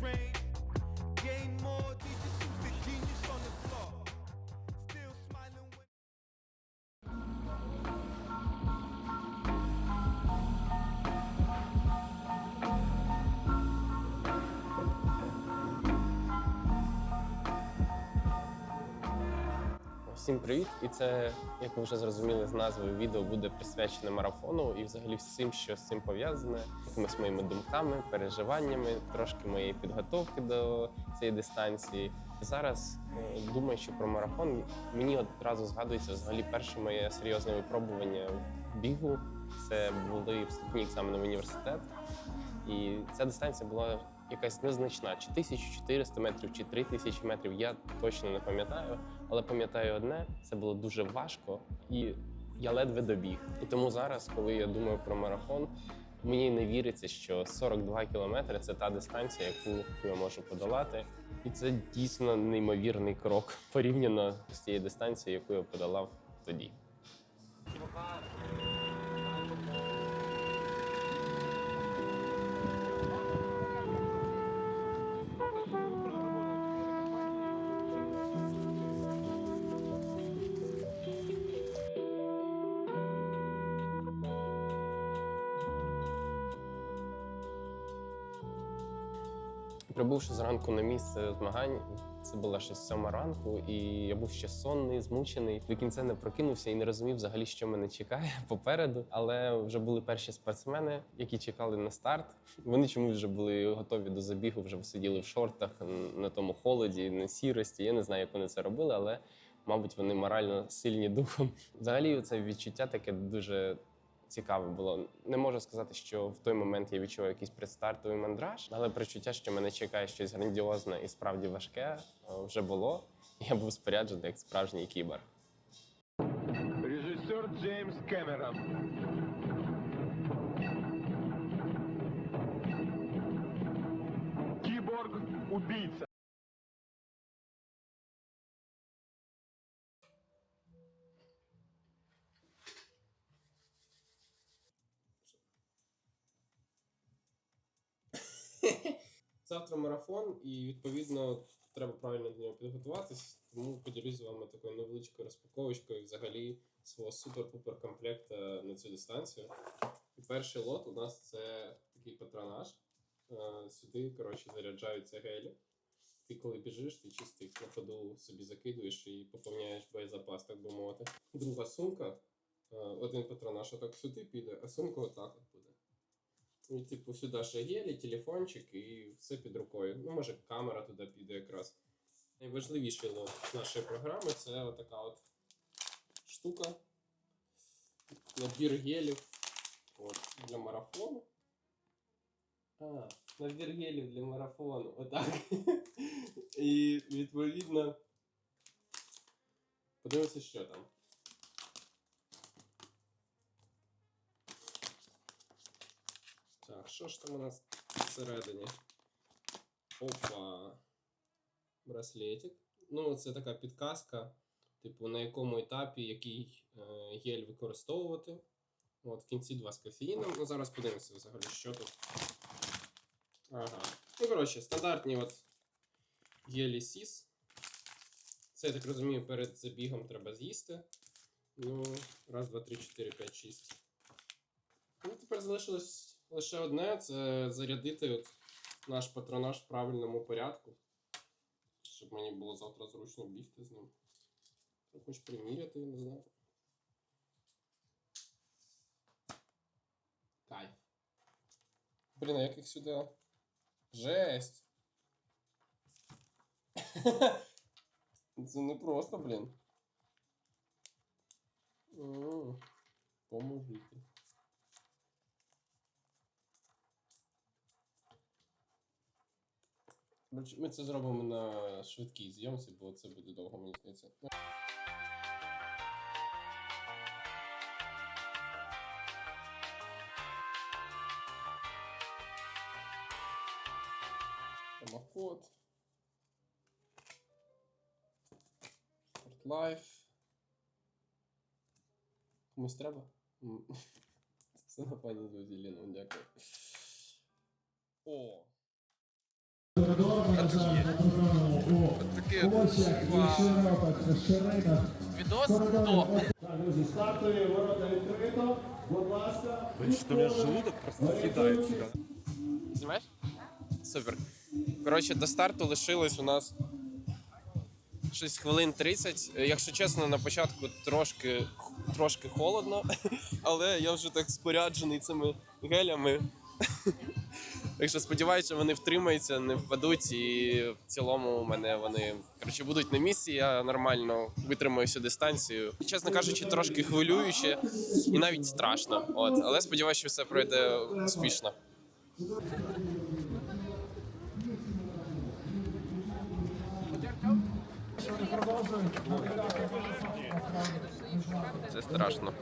drain. Gain more Всім привіт! І це, як ви вже зрозуміли з назви відео, буде присвячене марафону і взагалі всім, що з цим пов'язане, якимись моїми думками, переживаннями, трошки моєї підготовки до цієї дистанції. Зараз е, думаю, що про марафон мені одразу згадується взагалі перше моє серйозне випробування в бігу. Це були вступні екзамени в університет. І ця дистанція була якась незначна: чи 1400 метрів, чи 3000 метрів. Я точно не пам'ятаю, але пам'ятаю одне: це було дуже важко, і я ледве добіг. І тому зараз, коли я думаю про марафон, мені не віриться, що 42 кілометри це та дистанція, яку я можу подолати. І це дійсно неймовірний крок порівняно з тією дистанцією, яку я подолав тоді. Прибувши зранку на місце змагань, це була ще сьома ранку, і я був ще сонний, змучений. До кінця не прокинувся і не розумів взагалі, що мене чекає попереду. Але вже були перші спортсмени, які чекали на старт. Вони чомусь вже були готові до забігу, вже сиділи в шортах на тому холоді, на сірості. Я не знаю, як вони це робили, але мабуть, вони морально сильні духом. Взагалі, це відчуття таке дуже цікаве було. Не можу сказати, що в той момент я відчував якийсь предстартовий мандраж, але причуття, що мене чекає щось грандіозне і справді важке, е, вже було. Я був споряджений як справжній кібер. Режиссер Джеймс Кэмерон. Киборг убийца. Завтра марафон, і відповідно треба правильно до нього підготуватись. Тому поділюсь з вами такою невеличкою розпаковочкою взагалі свого супер-пупер комплекта на цю дистанцію. І перший лот у нас це такий патронаж. Е, Сюди, коротше, заряджаються гелі. Ти коли біжиш, ти чисто їх на ходу собі закидуєш і поповняєш боєзапас, так би мовити. Друга сумка. Е, Один патронаж отак сюди піде, а сумка отак. І, типу, сюди ще гелі, телефончик і все під рукою. Ну, може, камера туди піде якраз. Найважливіший лот нашої програми це отака от штука. Набір гелів от, для марафону. А, набір гелів для марафону. Отак. І відповідно. Подивимося, що там. Так, що ж там у нас всередині? Опа. Браслетик. Ну, це така підказка, типу, на якому етапі який е, гель використовувати. От, в кінці два з кофеїном. Ну, зараз подивимося взагалі, що тут. Ага. Ну, коротше, стандартні от гелі сіс. Це, я так розумію, перед забігом треба з'їсти. Ну, раз, два, три, чотири, п'ять, шість. Ну, тепер залишилось лише одне це зарядити от наш патронаж в правильному порядку. Щоб мені було завтра зручно бігти з ним. Хоч приміряти, не знаю. Кайф. Блін, а як їх сюди? Жесть! Це не просто, блін. Поможіть. Ми це зробимо на швидкій зйомці, бо це буде довго, мені здається. Промокод. Спортлайф. Комусь треба? Це на пані Ліну, дякую. О! Відос до. Друзі, стартує, ворота відкрито. Будь ласка. Что у меня желудок просто съедает себя. Знімаєш? Супер. Коротше, до старту лишилось у нас щось хвилин 30. Е, Якщо чесно, на початку трошки, трошки холодно, але я вже так споряджений цими гелями. Так що сподіваюся, вони втримаються, не впадуть, і в цілому у мене вони коротше, будуть на місці. Я нормально витримаю всю дистанцію. Чесно кажучи, трошки хвилююче і навіть страшно. От, але сподіваюся, що все пройде успішно. Це страшно.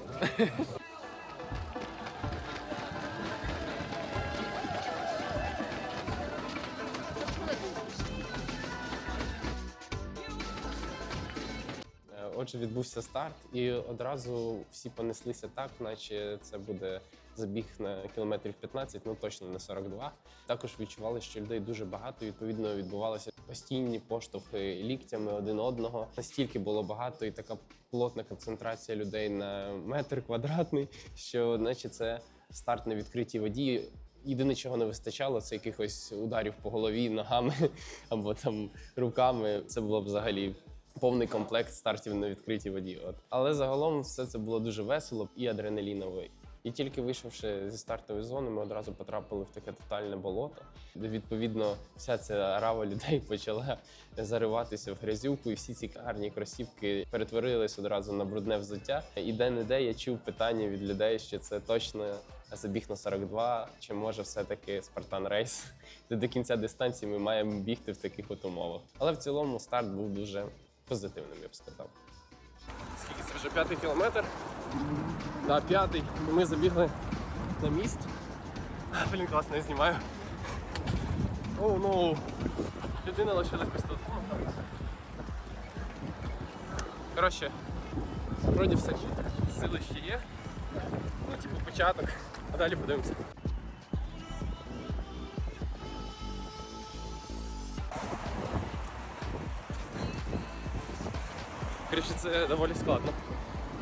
Отже, відбувся старт, і одразу всі понеслися так, наче це буде забіг на кілометрів 15, ну точно не 42. Також відчували, що людей дуже багато. Відповідно, відбувалися постійні поштовхи ліктями один одного. Настільки було багато, і така плотна концентрація людей на метр квадратний, що наче це старт на відкритій воді. Єдине, чого не вистачало, це якихось ударів по голові ногами або там руками. Це було б взагалі повний комплект стартів на відкритій воді. От. Але загалом все це було дуже весело і адреналіново. І тільки вийшовши зі стартової зони, ми одразу потрапили в таке тотальне болото, де відповідно вся ця рава людей почала зариватися в грязюку, і всі ці гарні кросівки перетворились одразу на брудне взуття. І де-не-де я чув питання від людей, що це точно забіг на 42, чи може все-таки Спартан Рейс, де до кінця дистанції ми маємо бігти в таких от умовах. Але в цілому старт був дуже позитивним, я б сказав. Скільки це вже п'ятий кілометр? Да, п'ятий. Ми забігли на міст. Блін, класно, я знімаю. Оу, ну. Людина лишилась без тут. Коротше, вроді все чітко. Сили ще є. Ну, типу, початок. А далі подивимося. Коротше, це доволі складно.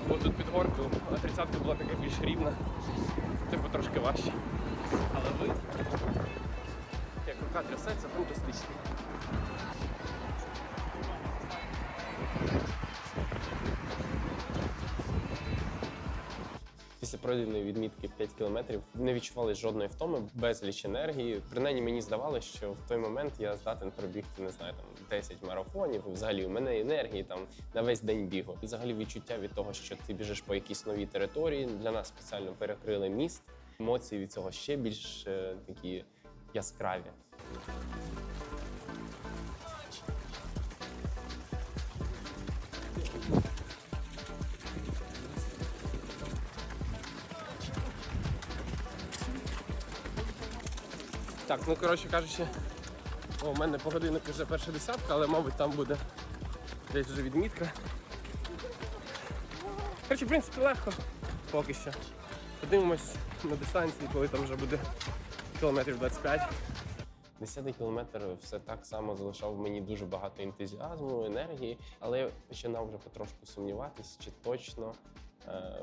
Бо тут під горку, а тридцятка була така більш рівна, типу трошки важче. Але ви як рука трясеться, фантастичний. Пройденої відмітки в 5 кілометрів не відчували жодної втоми, безліч енергії. Принаймні мені здавалося, що в той момент я здатен пробігти, не знаю, там 10 марафонів. Взагалі у мене енергії там на весь день бігу. І взагалі відчуття від того, що ти біжиш по якійсь новій території. Для нас спеціально перекрили міст. Емоції від цього ще більш е, такі яскраві. Так, ну коротше кажучи, у мене по годиннику вже перша десятка, але мабуть там буде десь вже відмітка. Коротше, в принципі, легко поки що. Подивимось на дистанції, коли там вже буде кілометрів 25. Десятий кілометр все так само залишав мені дуже багато ентузіазму, енергії, але я починав вже потрошку сумніватись, чи точно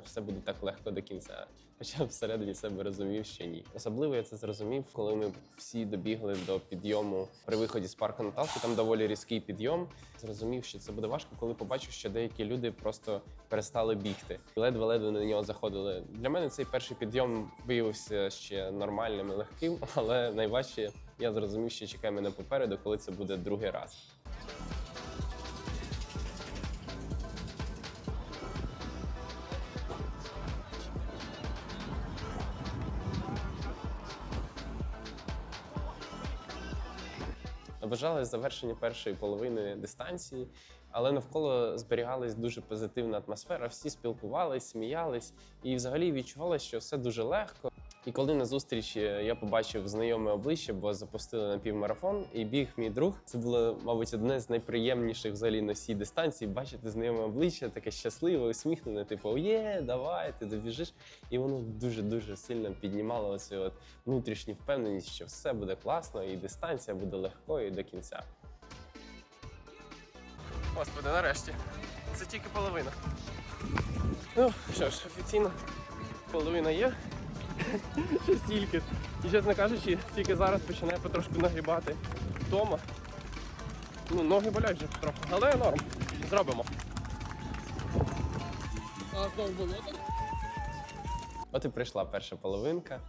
все буде так легко до кінця. Хоча всередині себе розумів, що ні. Особливо я це зрозумів, коли ми всі добігли до підйому при виході з парку Наталки. Там доволі різкий підйом. Зрозумів, що це буде важко, коли побачив, що деякі люди просто перестали бігти. Ледве-ледве на нього заходили. Для мене цей перший підйом виявився ще нормальним і легким, але найважче я зрозумів, що чекає мене попереду, коли це буде другий раз. Наближалось завершення першої половини дистанції, але навколо зберігалась дуже позитивна атмосфера. Всі спілкувались, сміялись, і взагалі відчувалося, що все дуже легко. І коли на зустрічі я побачив знайоме обличчя, бо запустили на півмарафон, і біг мій друг. Це було, мабуть, одне з найприємніших взагалі на всій дистанції. Бачити знайоме обличчя, таке щасливе, усміхнене, типу, є, давай, ти добіжиш. І воно дуже дуже сильно піднімало оцю от внутрішню впевненість, що все буде класно, і дистанція буде легкою до кінця. Господи, нарешті. Це тільки половина. Ну що ж, офіційно половина є. Ще стільки. І чесно кажучи, тільки зараз починає потрошку нагрібати вдома. Ну, ноги болять вже трохи, але норм. Зробимо. А знову болото? От і прийшла перша половинка.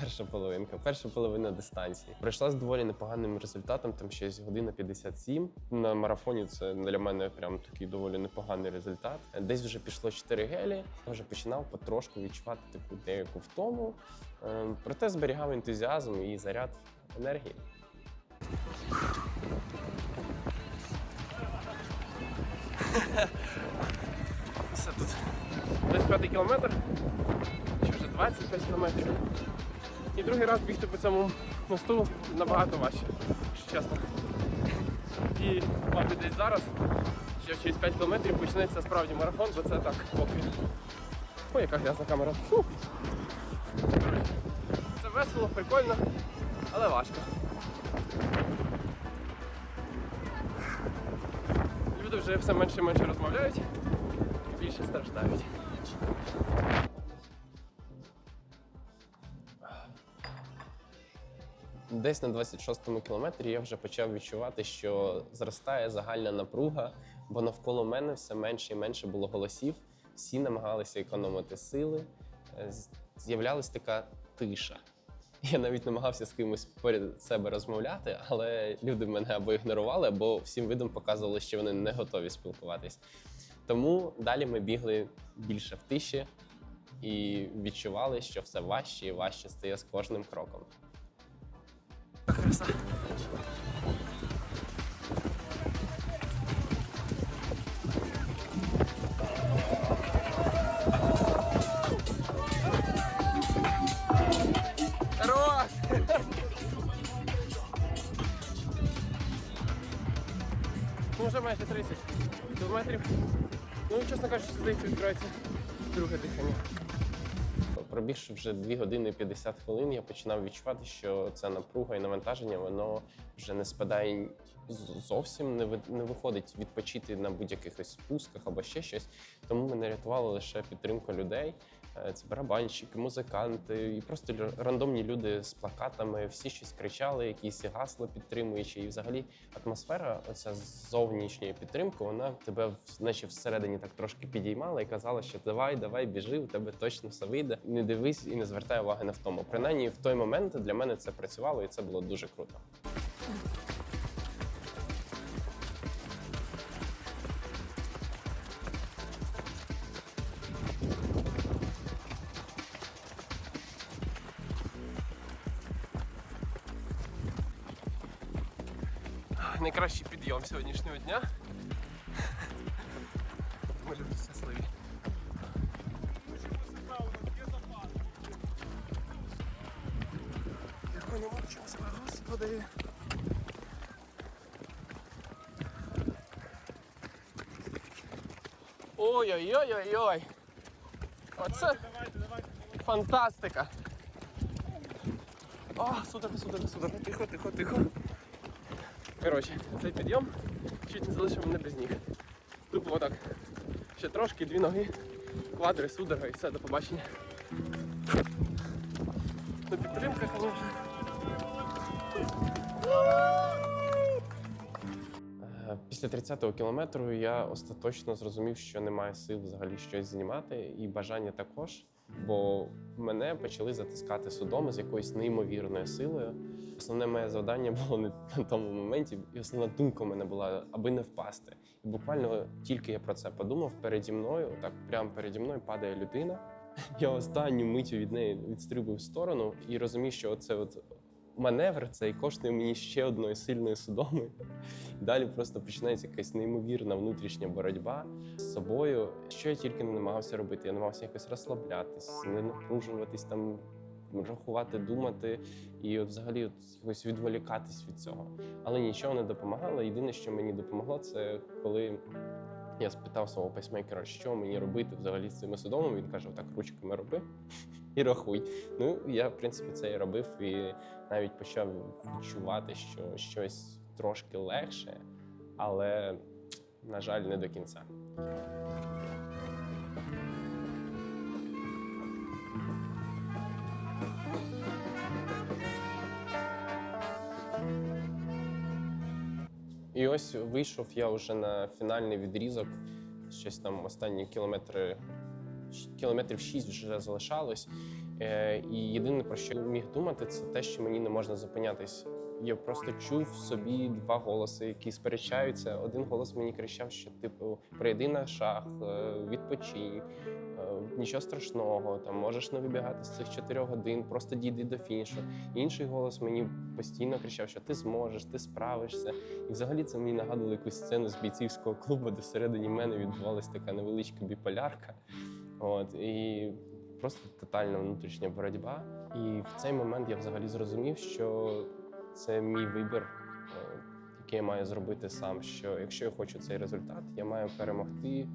Перша половинка, перша половина дистанції. Пройшла з доволі непоганим результатом, там щось година 57. На марафоні це для мене прям такий доволі непоганий результат. Десь вже пішло 4 гелі. Вже починав потрошку відчувати таку деяку втому. Е, Проте зберігав ентузіазм і заряд енергії. Все тут 25 кілометр, чи вже 25 кілометрів. І другий раз бігти по цьому мосту набагато важче, якщо чесно. І, мабуть, десь зараз, ще через 5 кілометрів почнеться справді марафон, бо це так поки. Ой, яка грязна камера. Фу. Це весело, прикольно, але важко. Люди вже все менше і менше розмовляють, і більше страждають. Десь на 26-му кілометрі я вже почав відчувати, що зростає загальна напруга, бо навколо мене все менше і менше було голосів. Всі намагалися економити сили. Е, З'являлась така тиша. Я навіть намагався з кимось поряд себе розмовляти, але люди мене або ігнорували, або всім видом показували, що вони не готові спілкуватись. Тому далі ми бігли більше в тиші і відчували, що все важче і важче стає з кожним кроком. Краса. Хорош! Ну, вже майже 30 кілометрів. Ну, і, чесно кажучи, здається, відкривається друге дихання. Пробігши вже 2 години 50 хвилин, я починав відчувати, що ця напруга і навантаження воно вже не спадає зовсім, не, не виходить відпочити на будь-яких спусках або ще щось. Тому мене рятувала лише підтримка людей. Е, Це барабанщики, музиканти і просто рандомні люди з плакатами. Всі щось кричали, якісь гасла підтримуючи. І взагалі атмосфера, оця зовнішньої підтримки, вона тебе наче всередині так трошки підіймала і казала, що давай, давай, біжи, у тебе точно все вийде. Не дивись і не звертай уваги на втому. Принаймні в той момент для мене це працювало, і це було дуже круто. Дня. Ми люди щасливі. Яко не мучимося, господи. Ой-ой-ой-ой-ой. Оце фантастика. О, судорога, судорога, судорога. Тихо, тихо, тихо. Коротше, цей підйом чуть не залишив мене без ніг. Тупо отак. Ще трошки, дві ноги, квадри, судорога і все, до побачення. Ну, підтримка, звісно. Е, Після 30-го кілометру я остаточно зрозумів, що немає сил взагалі щось знімати, і бажання також, бо мене почали затискати судом з якоюсь неймовірною силою. Основне моє завдання було не на тому моменті, і основна думка в мене була, аби не впасти. І буквально тільки я про це подумав, переді мною, так прямо переді мною падає людина. Я останню миттю від неї відстрибую в сторону і розумію, що це от маневр цей коштує мені ще одної сильної судоми. Далі просто починається якась неймовірна внутрішня боротьба з собою. Що я тільки не намагався робити. Я намагався якось розслаблятись, не напружуватись там. Рахувати, думати і от взагалі от якось відволікатись від цього. Але нічого не допомагало. Єдине, що мені допомогло, це коли я спитав свого пейсмейкера, що мені робити взагалі з цими судомами. Він каже: так, ручками роби і рахуй. Ну я в принципі це і робив, і навіть почав відчувати, що щось трошки легше, але на жаль, не до кінця. Ось вийшов я вже на фінальний відрізок. Щось там останні кілометри, кілометрів 6 вже залишалось. Е, і єдине про що я міг думати, це те, що мені не можна зупинятись. Я просто чув собі два голоси, які сперечаються. Один голос мені кричав, що типу прийди на шах, е, відпочинь, нічого страшного, там можеш не вибігати з цих чотирьох годин, просто дійди до фінішу. Інший голос мені постійно кричав, що ти зможеш, ти справишся. І взагалі це мені нагадувало якусь сцену з бійцівського клубу, де всередині мене відбувалася така невеличка біполярка. От і просто тотальна внутрішня боротьба. І в цей момент я взагалі зрозумів, що це мій вибір, е, який я маю зробити сам. Що якщо я хочу цей результат, я маю перемогти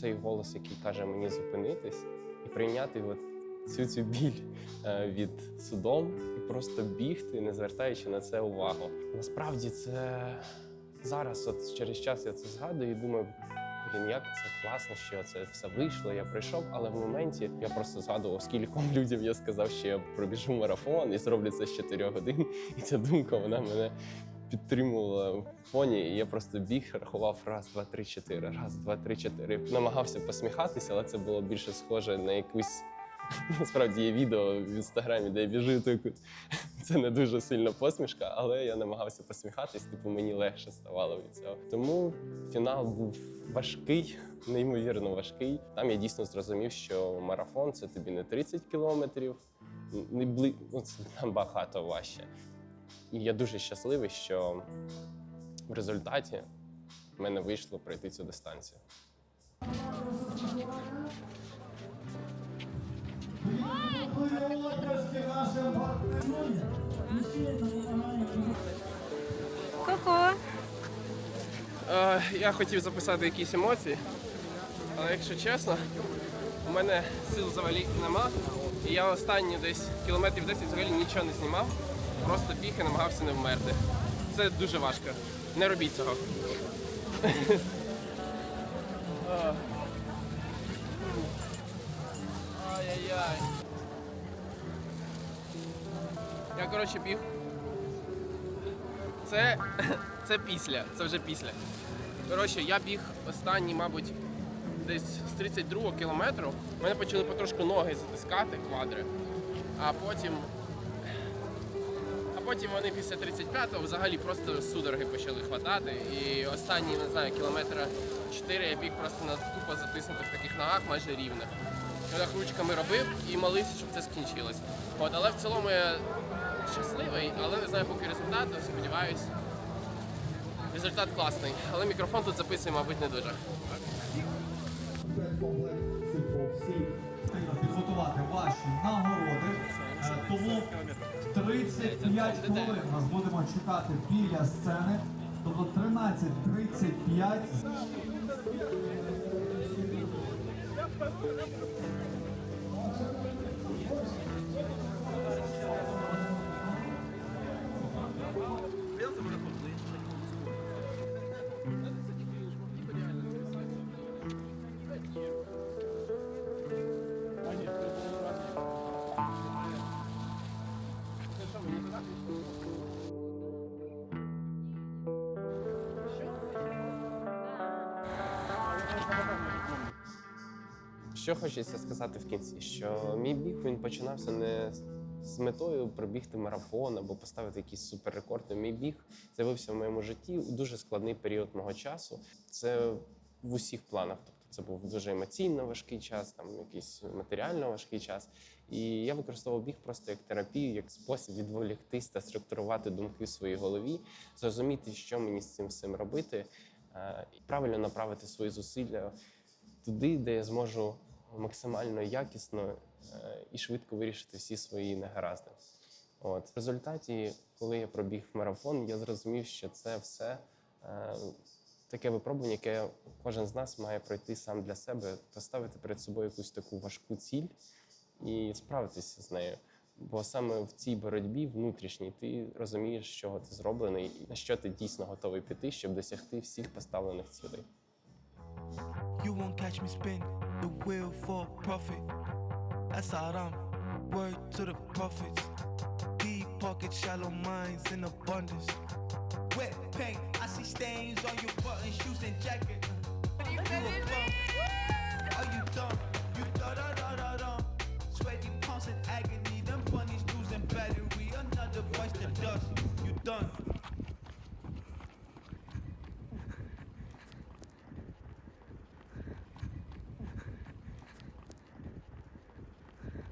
цей голос, який каже мені зупинитись, і прийняти от цю цю біль е, від судом і просто бігти, не звертаючи на це увагу. Насправді це зараз, от через час я це згадую і думаю. Блін, як це класно, що це все вийшло. Я прийшов, але в моменті я просто згадував, скільком людям я сказав, що я пробіжу марафон і зроблю це з 4 годин. І ця думка вона мене підтримувала в фоні. І я просто біг, рахував раз, два, три, чотири, раз, два, три, чотири. Намагався посміхатися, але це було більше схоже на якусь. Насправді є відео в інстаграмі, де я біжу от. Це не дуже сильна посмішка, але я намагався посміхатись, типу мені легше ставало від цього. Тому фінал був важкий, неймовірно важкий. Там я дійсно зрозумів, що марафон це тобі не 30 кілометрів, не бли... ну, це набагато важче. І я дуже щасливий, що в результаті в мене вийшло пройти цю дистанцію. Ко-ко. Е, я хотів записати якісь емоції, але якщо чесно, у мене сил взагалі нема. І я останні десь кілометрів 10 взагалі нічого не знімав, просто біг і намагався не вмерти. Це дуже важко. Не робіть цього. Ай-яй-яй. Я, коротше, біг. Це, це після, це вже після. Коротше, я біг останній, мабуть, десь з 32 кілометру. Мене почали потрошку ноги затискати, квадри. А потім. Потім вони після 35-го взагалі просто судороги почали хватати. І останні, не знаю, кілометра 4 я біг просто на тупо затиснутих таких ногах, майже рівних. Я ручками робив і молився, щоб це скінчилось. От, але в цілому я щасливий, але не знаю поки результату, сподіваюсь. Результат класний, але мікрофон тут записує, мабуть, не дуже. підготувати ваші нагороди. Е, Тому 35 хвилин нас будемо чекати біля сцени. Тобто 13.35. Що хочеться сказати в кінці, що мій біг він починався не з метою пробігти марафон або поставити якийсь суперрекорд. Мій біг з'явився в моєму житті у дуже складний період мого часу. Це в усіх планах. Тобто це був дуже емоційно важкий час, там якийсь матеріально важкий час. І я використовував біг просто як терапію, як спосіб відволіктись та структурувати думки в своїй голові, зрозуміти, що мені з цим всім робити, е, і правильно направити свої зусилля туди, де я зможу максимально якісно е, і швидко вирішити всі свої негаразди. От в результаті, коли я пробіг марафон, я зрозумів, що це все е, таке випробування, яке кожен з нас має пройти сам для себе, поставити перед собою якусь таку важку ціль і справитися з нею. Бо саме в цій боротьбі внутрішній ти розумієш, з чого ти зроблений, і на що ти дійсно готовий піти, щоб досягти всіх поставлених цілей. You won't catch me spin the will for profit. That's all I'm word to the prophets. Deep pockets, shallow minds in abundance. Wet paint, I see stains on your buttons, shoes, and jacket.